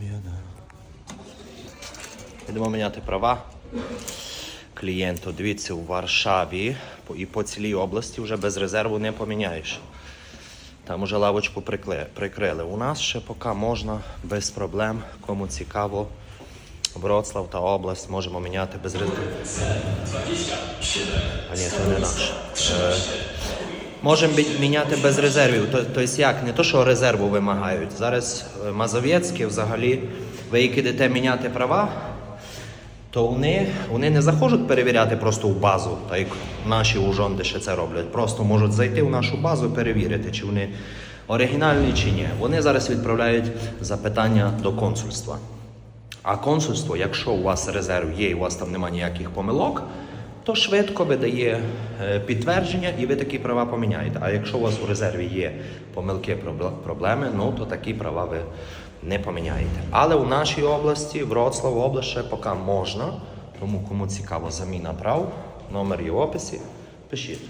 заміна. Йдемо міняти права клієнту. Дивіться, у Варшаві і по цілій області вже без резерву не поміняєш. Там уже лавочку прикрили. У нас ще поки можна без проблем, кому цікаво. Вроцлав та область можемо міняти без резерву. А ні, це не наш. Е, Можемо міняти без резервів. Тобто як? Не то, що резерву вимагають. Зараз е, Мазовецькі взагалі, ви як ідете міняти права, то вони, вони не заходять перевіряти просто в базу, так як наші ужонди ще це роблять. Просто можуть зайти в нашу базу і перевірити, чи вони оригінальні чи ні. Вони зараз відправляють запитання до консульства. А консульство, якщо у вас резерв є і у вас там немає ніяких помилок, то швидко видає е, підтвердження і ви такі права поміняєте. А якщо у вас у резерві є помилки, проблеми, ну то такі права ви не поміняєте. Але у нашій області, Вроцлав область, ще поки можна. Тому кому цікаво заміна прав, номер є в описі, пишіть.